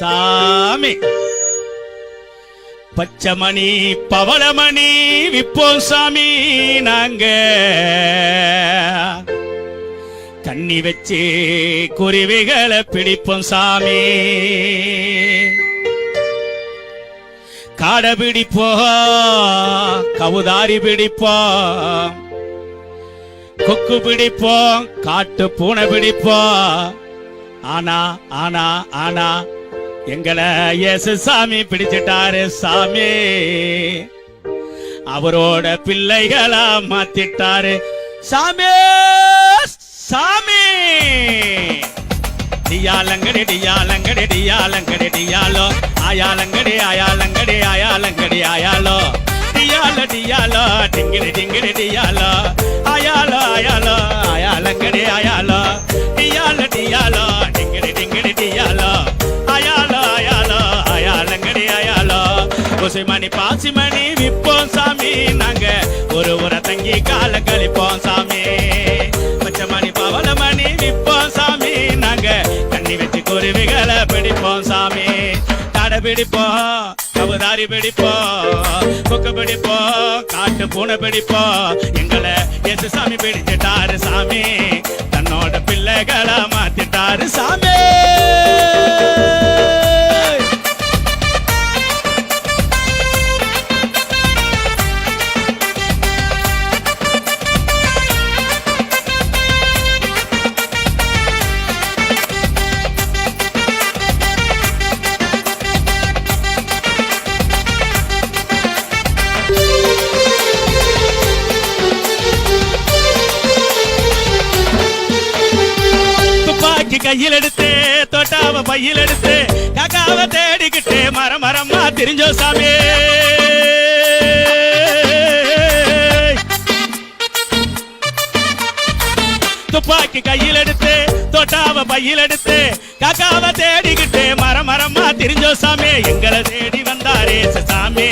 சாமி. பச்சமணி பவளமணி விப்போம் சாமி நாங்க. தண்ணி வச்சு குருவிகளை பிடிப்போம் சாமி. காடை பிடிப்போம் கவுதாரி பிடிப்போம் கொக்கு பிடிப்போம் காட்டு பூனை பிடிப்போம். ஆனா ஆனா ஆனா எங்களை இயேசு சாமி பிடிச்சிட்டாரு சாமி. அவரோட பிள்ளைகளா மாத்திட்டாரு. சாமி சாமி. டியாலங்கடி டியாலங்கடி டியாலங்கடி டியாலோ. ஆயாலங்கடி ஆயாலங்கடி ஆயாலங்கடி ஆயாலோ. டியால டியாலோ. டிங்கிடி டிங்கிடி டியாலோ. ஆயாலோ ஆயாலோ. ஆயாலங்கடி ஆயாலோ. டியால டியாலோ. டிங்கிடி டிங்கிடி டியாலோ. குருவிகளை பிடிப்போம் சாமி. தடை பிடிப்போம் கவுதாரி பிடிப்போம் கொக்கு பிடிப்போம் காட்டு பூனை பிடிப்போம். எங்களை எது சாமி பிடிச்சிட்டாரு சாமி. தன்னோட பிள்ளைகளை மாத்திட்டாரு சாமி. துப்பாக்கி கையில் எடுத்து தொட்டாவ பையில் எடுத்து காக்காவ தேடிக்கிட்டு மரம் மரமா தெரிஞ்சோ சாமி. துப்பாக்கி கையில் எடுத்து தொட்டாவ பையில் எடுத்து காக்காவ தேடிக்கிட்டு மரம் மரமா தெரிஞ்சோ சாமி. எங்களை தேடி வந்தாரே சாமி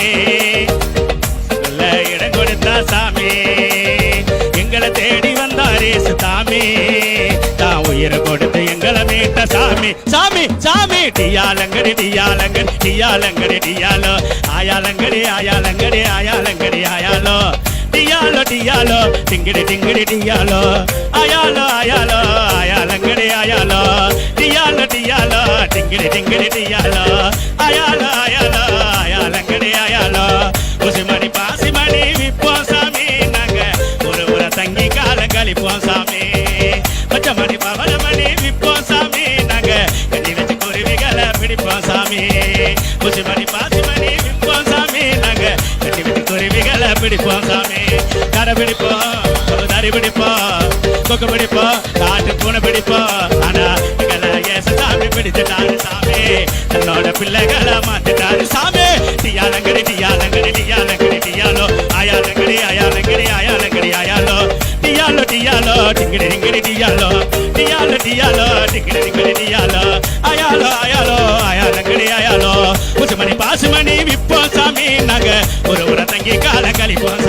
எங்களை சாமி சாமி சாமி டியாலங்கடி டியாலங்கடி டியாலங்கடி டியாலோ. ஆயாலங்கடி ஆயாலங்கடி ஆயாலங்கடி ஆயாலோ. டியாலோ டியாலோ டிங்கிடி டிங்கிடி டியாலோ. ஆயாலோ ஆயாலோ ஆயாலங்கடி ஆயாலோ. டியாலோ டியாலோ டிங்கிடி டிங்கிடி டியாலோ. ஆயாலோ ஆயாலோ ஆயாலங்கடி ஆயாலோ. குசிமணி பாசிமணி விப்போம் சாமி நாங்க ஒரு முறை தங்கி கால கழிப்போம் சாமி. குசிமணி பாசிமணி விற்போம் சாமி நாங்க கட்டி விட்டு குருவிகளை பிடிப்போம் சாமி. கடை பிடிப்போம் ஒரு தறி பிடிப்போம் கொக்கு பிடிப்போம் காட்டு பூனை பிடிப்போம். ஆனா எங்களை ஏச சாமி பிடிச்சிட்டாரு சாமி. தன்னோட பிள்ளைகளை மாத்திட்டாரு சாமி. டியாலங்கடி டியாலங்கடி டியாலங்கடி டியாலோ ஆயாலங்கடி ஆயாலங்கடி ஆயாலங்கடி ஆயாலோ டியாலோ டியாலோ டிங்கிடி டிங்கிடி டியாலோ டியாலோ டியாலோ டிங்கிடி டிங்கிடி டியாலோ ஆயாலோ ஆயாலோ ஆயாலோ குசுமணி பாசுமணி